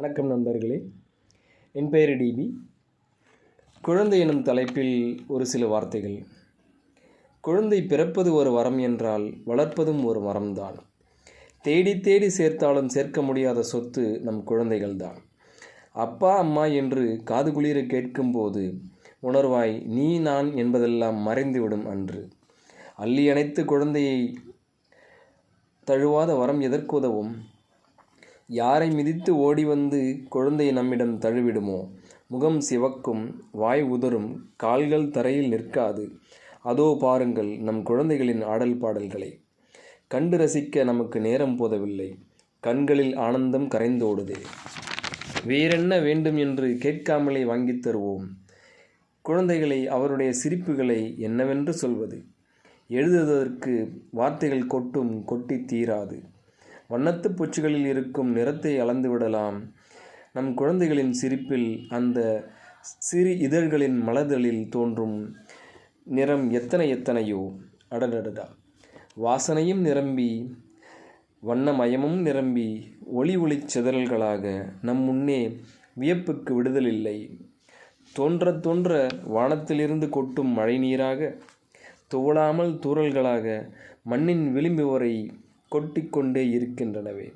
வணக்கம் நண்பர்களே. என் பெயர் டிபி குழந்தை எனும் தலைப்பில் ஒரு சில வார்த்தைகள். குழந்தை பிறப்பது ஒரு வரம் என்றால் வளர்ப்பதும் ஒரு வரம்தான். தேடி தேடி சேர்த்தாலும் சேர்க்க முடியாத சொத்து நம் குழந்தைகள்தான். அப்பா அம்மா என்று காது குளிர கேட்கும்போது உணர்வாய் நீ நான் என்பதெல்லாம் மறைந்துவிடும் அன்று. அள்ளி அணைத்து குழந்தையை தழுவாத வரம் எதற்குதவும் யாரை மிதித்து ஓடி வந்து குழந்தை நம்மிடம் தழுவிடுமோ? முகம் சிவக்கும் வாய் உதறும் கால்கள் தரையில் நிற்காது. அதோ பாருங்கள் நம் குழந்தைகளின் ஆடல் பாடல்களை. கண்டு ரசிக்க நமக்கு நேரம் போதவில்லை. கண்களில் ஆனந்தம் கரைந்தோடுதே வேறென்ன வேண்டும் என்று கேட்காமலே வாங்கித் தருவோம். குழந்தைகளை அவருடைய சிரிப்புகளை என்னவென்று சொல்வது? எழுதுவதற்கு வார்த்தைகள் கொட்டும் கொட்டி தீராது. வண்ணத்துப் பூச்சிகளில் இருக்கும் நிறத்தை அளந்து விடலாம். நம் குழந்தைகளின் சிரிப்பில் அந்த சிறு இதழ்களின் மலர்தலில் தோன்றும் நிறம் எத்தனை எத்தனையோ. அடடடடா. வாசனையும் நிரம்பி வண்ணமயமும் நிரம்பி ஒளி ஒளிச் சிதறல்களாக நம் முன்னே வியப்புக்கு விடுதலில்லை. தோன்ற தோன்ற வானத்திலிருந்து கொட்டும் மழை நீராக துவளாமல் தூறல்களாக மண்ணின் விளிம்பு வரை கொட்டிக்கொண்டே இருக்கின்றனவே.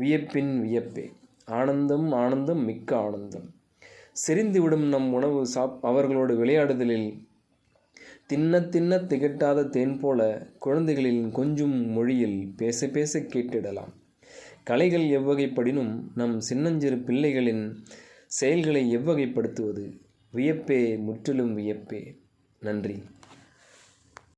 வியப்பின் வியப்பே. ஆனந்தம் ஆனந்தம் மிக்க ஆனந்தம். செறிந்துவிடும் நம் உணவு சாப் அவர்களோடு விளையாடுதலில் தின்ன தின்ன திகட்டாத தேன் போல குழந்தைகளின் கொஞ்சும் மொழியில் பேச பேச கேட்டிடலாம். கலைகள் எவ்வகைப்படினும் நம் சின்னஞ்சிறு பிள்ளைகளின் செயல்களை எவ்வகைப்படுத்துவது? வியப்பே முற்றிலும் வியப்பே. நன்றி.